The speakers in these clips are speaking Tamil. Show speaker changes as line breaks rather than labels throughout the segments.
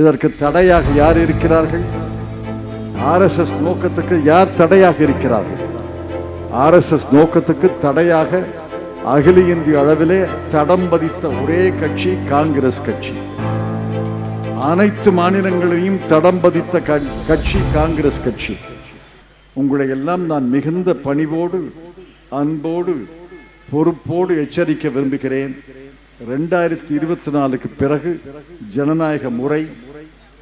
இதற்கு தடையாக யார் இருக்கிறார்கள்? ஆர்எஸ்எஸ் நோக்கத்துக்கு யார் தடையாக இருக்கிறார்கள்? ஆர்எஸ்எஸ் நோக்கத்துக்கு தடையாக அகில இந்திய அளவிலே தடம் பதித்த ஒரே கட்சி காங்கிரஸ் கட்சி. அனைத்து மாநிலங்களையும் தடம் பதித்த கட்சி காங்கிரஸ் கட்சி. உங்களை எல்லாம் நான் மிகுந்த பணிவோடு அன்போடு பொறுப்போடு எச்சரிக்க விரும்புகிறேன். ரெண்டாயிரத்தி இருபத்தி நாலுக்கு பிறகு ஜனநாயக முறை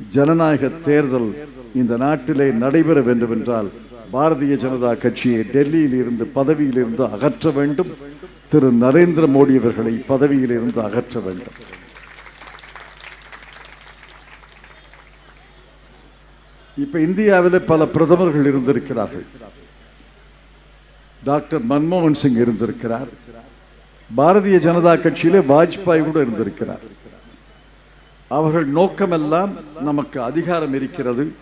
ஜனநாயக தேர்தல் இந்த நாட்டிலே நடைபெற வேண்டும் என்றால் பாரதிய ஜனதா கட்சியை டெல்லியில் இருந்து பதவியில் இருந்து அகற்ற வேண்டும். திரு நரேந்திர மோடி அவர்களை பதவியில் இருந்து அகற்ற வேண்டும். இப்ப இந்தியாவில் பல பிரதமர்கள் இருந்திருக்கிறார்கள். டாக்டர் மன்மோகன் சிங் இருந்திருக்கிறார். பாரதிய ஜனதா கட்சியிலே வாஜ்பாய் கூட இருந்திருக்கிறார். அவர்கள் நோக்கமெல்லாம் நமக்கு அதிகாரம் இருக்கிறது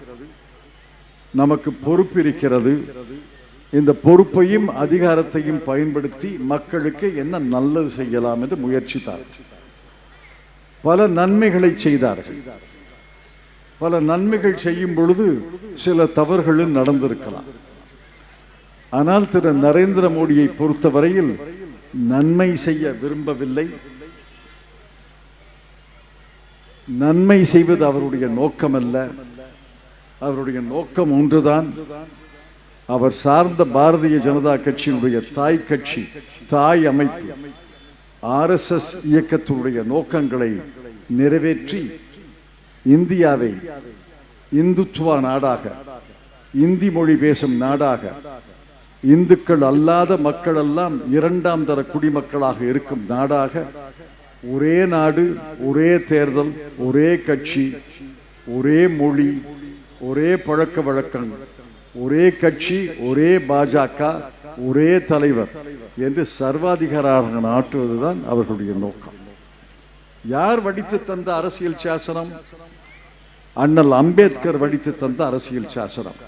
நமக்கு பொறுப்பு இருக்கிறது இந்த பொறுப்பையும் அதிகாரத்தையும் பயன்படுத்தி மக்களுக்கு என்ன நல்லது செய்யலாம் என்று முயற்சித்தார். பல நன்மைகளை செய்தார்கள். பல நன்மைகள் செய்யும் பொழுது சில தவறுகளும் நடந்திருக்கலாம். ஆனால் திரு நரேந்திர மோடியை பொறுத்தவரையில் நன்மை செய்ய விரும்பவில்லை. நன்மை செய்வது அவருடைய நோக்கம் அல்ல அவருடைய நோக்கம் ஒன்றுதான். அவர் சார்ந்த பாரதிய ஜனதா கட்சியினுடைய தாய் கட்சி தாய் அமைப்பு ஆர்எஸ்எஸ் இயக்கத்தினுடைய நோக்கங்களை நிறைவேற்றி இந்தியாவை இந்துத்துவ நாடாக இந்தி மொழி பேசும் நாடாக இந்துக்கள் அல்லாத மக்கள் எல்லாம் இரண்டாம் தர குடிமக்களாக இருக்கும் நாடாக ஒரே நாடு ஒரே தேர்தல் ஒரே கட்சி ஒரே மொழி ஒரே பழக்க வழக்கம் ஒரே கட்சி ஒரே பாஜக ஒரே தலைவர் என்று சர்வாதிகாரர்கள் ஆற்றுவதுதான் அவர்களுடைய நோக்கம். யார் வடித்து தந்த அரசியல் சாசனம்? அண்ணல் அம்பேத்கர் வடித்து தந்த அரசியல் சாசனம்.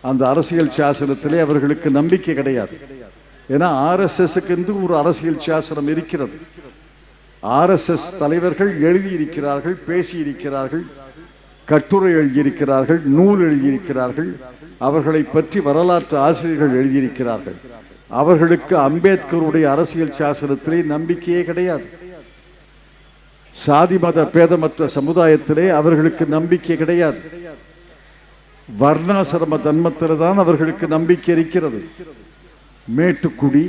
அந்த அரசியல் சாசனத்திலே அவர்களுக்கு நம்பிக்கை கிடையாது. ஏன்னா ஆர்எஸ்எஸ்க்கு என்று ஒரு அரசியல் சாசனம் இருக்கிறது. ஆர்எஸ்எஸ் தலைவர்கள் எழுதியிருக்கிறார்கள் பேசியிருக்கிறார்கள் கட்டுரை எழுதியிருக்கிறார்கள் நூல் எழுதியிருக்கிறார்கள் அவர்களை பற்றி வரலாற்று ஆசிரியர்கள் எழுதியிருக்கிறார்கள். அவர்களுக்கு அம்பேத்கருடைய அரசியல் சாசனத்திலே நம்பிக்கையே கிடையாது. சாதி மத பேதமற்ற சமுதாயத்திலே அவர்களுக்கு நம்பிக்கை கிடையாது. வர்ணாசிரம தன்மத்தில் தான் அவர்களுக்கு நம்பிக்கை இருக்கிறது. மேட்டுக்குடி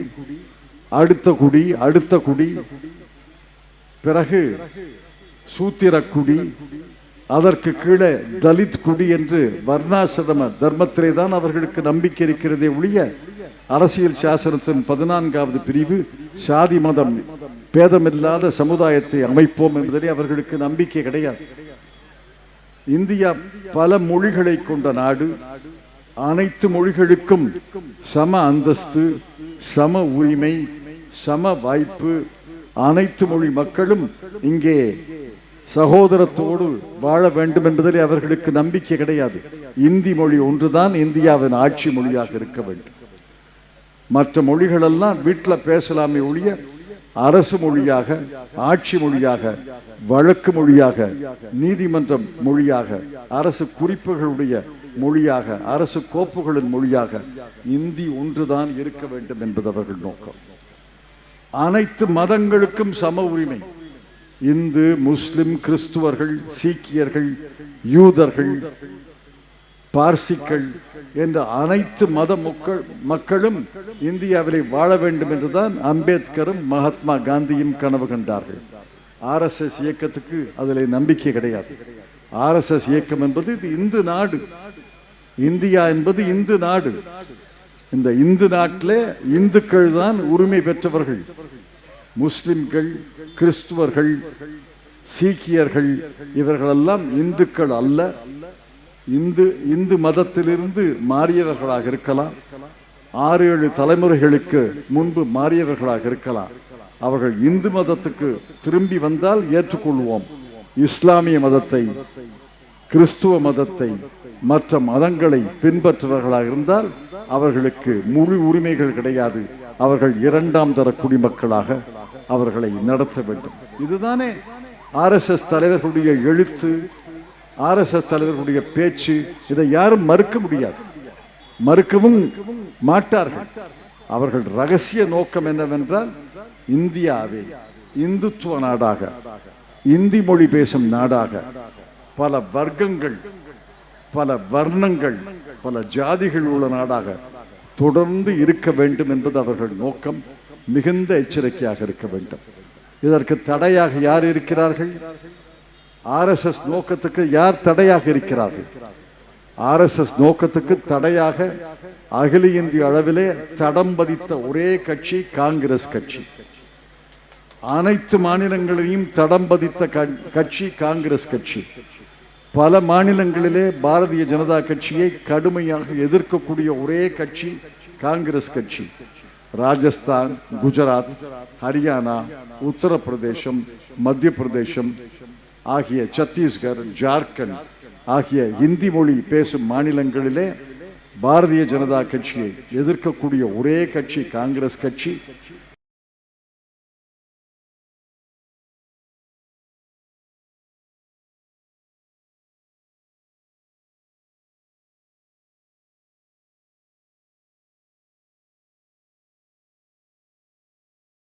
அடுத்த குடி அடுத்த குடி பிறகு சூத்திரக்குடி அதற்கு கீழே தலித் குடி என்று வர்ணாசிரம தர்மத்திலே தான் அவர்களுக்கு நம்பிக்கை இருக்கிறதே ஒழிய அரசியல் சாசனத்தின் பதினான்காவது பிரிவு சாதி மதம் பேதமில்லாத சமுதாயத்தை அமைப்போம் என்பதிலே அவர்களுக்கு நம்பிக்கை கிடையாது. இந்தியா பல மொழிகளை கொண்ட நாடு அனைத்து மொழிகளுக்கும் சம அந்தஸ்து சம உரிமை சம வாய்ப்பு அனைத்து மொழி மக்களும் இங்கே சகோதரத்தோடு வாழ வேண்டும் என்பதிலே அவர்களுக்கு நம்பிக்கை கிடையாது. இந்தி மொழி ஒன்றுதான் இந்தியாவின் ஆட்சி மொழியாக இருக்க வேண்டும். மற்ற மொழிகளெல்லாம் வீட்டில் பேசலாமே ஒழிய அரசு மொழியாக ஆட்சி மொழியாக வழக்கு மொழியாக நீதிமன்றம் மொழியாக அரசு குறிப்புகளுடைய மொழியாக அரசு கோப்புகளின் மொழியாக இந்தி ஒன்றுதான் இருக்க வேண்டும் என்பது அவர்கள் நோக்கம். அனைத்து மதங்களுக்கும் சம உரிமை. இந்து முஸ்லிம் கிறிஸ்துவர்கள் சீக்கியர்கள் யூதர்கள் பார்சிக்கள் என்ற அனைத்து மத மக்கள் மக்களும் இந்தியாவிலே வாழ வேண்டும் என்றுதான் அம்பேத்கரும் மகாத்மா காந்தியும் கனவு கண்டார்கள். ஆர்எஸ்எஸ் இயக்கத்துக்கு அதில் நம்பிக்கை கிடையாது. ஆர்எஸ்எஸ் இயக்கம் என்பது இது இந்து நாடு. இந்தியா என்பது இந்து நாடு. இந்த இந்து நாட்டிலே இந்துக்கள் தான் உரிமை பெற்றவர்கள். முஸ்லிம்கள் கிறிஸ்துவர்கள் சீக்கியர்கள் இவர்களெல்லாம் இந்துக்கள் அல்ல. இந்து இந்து மதத்திலிருந்து மாறியவர்களாக இருக்கலாம். ஆறு ஏழு தலைமுறைகளுக்கு முன்பு மாறியவர்களாக இருக்கலாம். அவர்கள் இந்து மதத்துக்கு திரும்பி வந்தால் ஏற்றுக்கொள்வோம். இஸ்லாமிய மதத்தை கிறிஸ்துவ மதத்தை மற்ற மதங்களை பின்பற்றுவர்களாக இருந்தால் அவர்களுக்கு முழு உரிமைகள் கிடையாது. அவர்கள் இரண்டாம் தர குடிமக்களாக அவர்களை நடத்த வேண்டும். இதுதானே ஆர்எஸ்எஸ் தலைவர்களுடைய எழுத்து ஆர்எஸ்எஸ் தலைவர்களுடைய பேச்சு. இதை யாரும் மறுக்க முடியாது. மறுக்கவும் மாட்டார்கள். அவர்கள் ரகசிய நோக்கம் என்னவென்றால் இந்தியாவை இந்துத்துவ நாடாக இந்தி மொழி பேசும் நாடாக பல வர்க்கங்கள் பல வர்ணங்கள் பல ஜாதிகள் உள்ள நாடாக தொடர்ந்து இருக்க வேண்டும் என்பது அவர்கள் நோக்கம். மிகுந்த எச்சரிக்கையாக இருக்க வேண்டும். இதற்கு தடையாக யார் இருக்கிறார்கள்? ஆர்எஸ்எஸ் நோக்கத்துக்கு யார் தடையாக இருக்கிறார்கள்? ஆர்எஸ்எஸ் நோக்கத்துக்கு தடையாக அகில இந்திய அளவிலே தடம் பதித்த ஒரே கட்சி காங்கிரஸ் கட்சி. அனைத்து மாநிலங்களையும் தடம் பதித்த கட்சி காங்கிரஸ் கட்சி. பல மாநிலங்களிலே பாரதிய ஜனதா கட்சியை கடுமையாக எதிர்க்கக்கூடிய ஒரே கட்சி காங்கிரஸ் கட்சி. ராஜஸ்தான் குஜராத் ஹரியானா உத்தரப்பிரதேசம் மத்திய பிரதேசம் ஆகிய சத்தீஸ்கர் ஜார்க்கண்ட் ஆகிய இந்தி மொழி பேசும் மாநிலங்களிலே பாரதிய ஜனதா கட்சியை எதிர்க்கக்கூடிய ஒரே கட்சி காங்கிரஸ் கட்சி.